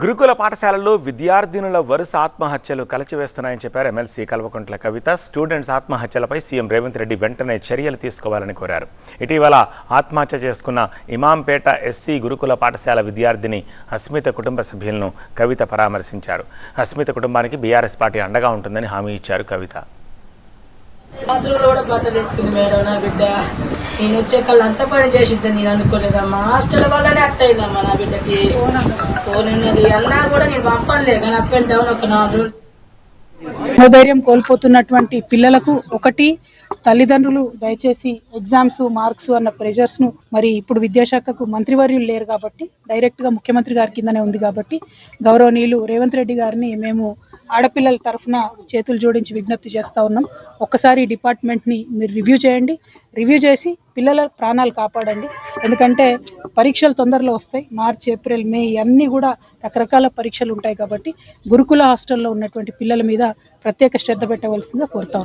గురుకుల పాఠశాలల్లో విద్యార్థినుల వరుస ఆత్మహత్యలు కలచివేస్తున్నాయని చెప్పారు ఎమ్మెల్సీ కల్వకుంట్ల కవిత. స్టూడెంట్స్ ఆత్మహత్యలపై సీఎం రేవంత్ రెడ్డి వెంటనే చర్యలు తీసుకోవాలని కోరారు. ఇటీవల ఆత్మహత్య చేసుకున్న ఇమాంపేట ఎస్సీ గురుకుల పాఠశాల విద్యార్థిని అస్మిత కుటుంబ సభ్యులను కవిత పరామర్శించారు. అస్మిత కుటుంబానికి బీఆర్ఎస్ పార్టీ అండగా ఉంటుందని హామీ ఇచ్చారు కవిత. నేను వచ్చే కళ్ళు అంత పని చేసిద్దని నేను అనుకోలేదమ్మా హాస్టల్ వల్లనే అట్ట అయిందమ్మా నా బిడ్డకి. సో నేను అన్నా కూడా నేను పంపనులే కానీ అప్ అండ్ డౌన్ ఒక నాలుగు రోజులు. మనోధైర్యం కోల్పోతున్నటువంటి పిల్లలకు ఒకటి తల్లిదండ్రులు దయచేసి ఎగ్జామ్స్ మార్క్స్ అన్న ప్రెషర్స్ను మరి ఇప్పుడు విద్యాశాఖకు మంత్రివర్యులు లేరు కాబట్టి డైరెక్ట్గా ముఖ్యమంత్రి గారి కిందనే ఉంది కాబట్టి గౌరవనీయులు రేవంత్ రెడ్డి గారిని మేము ఆడపిల్లల తరఫున చేతులు జోడించి విజ్ఞప్తి చేస్తా ఉన్నాం. ఒక్కసారి డిపార్ట్మెంట్ని మీరు రివ్యూ చేయండి. రివ్యూ చేసి పిల్లల ప్రాణాలు కాపాడండి. ఎందుకంటే పరీక్షలు తొందరలో వస్తాయి. మార్చి ఏప్రిల్ మే ఇవన్నీ కూడా రకరకాల పరీక్షలు ఉంటాయి కాబట్టి గురుకుల హాస్టల్లో ఉన్నటువంటి పిల్లల మీద ప్రత్యేక శ్రద్ధ పెట్టవలసిందిగా కోరుతా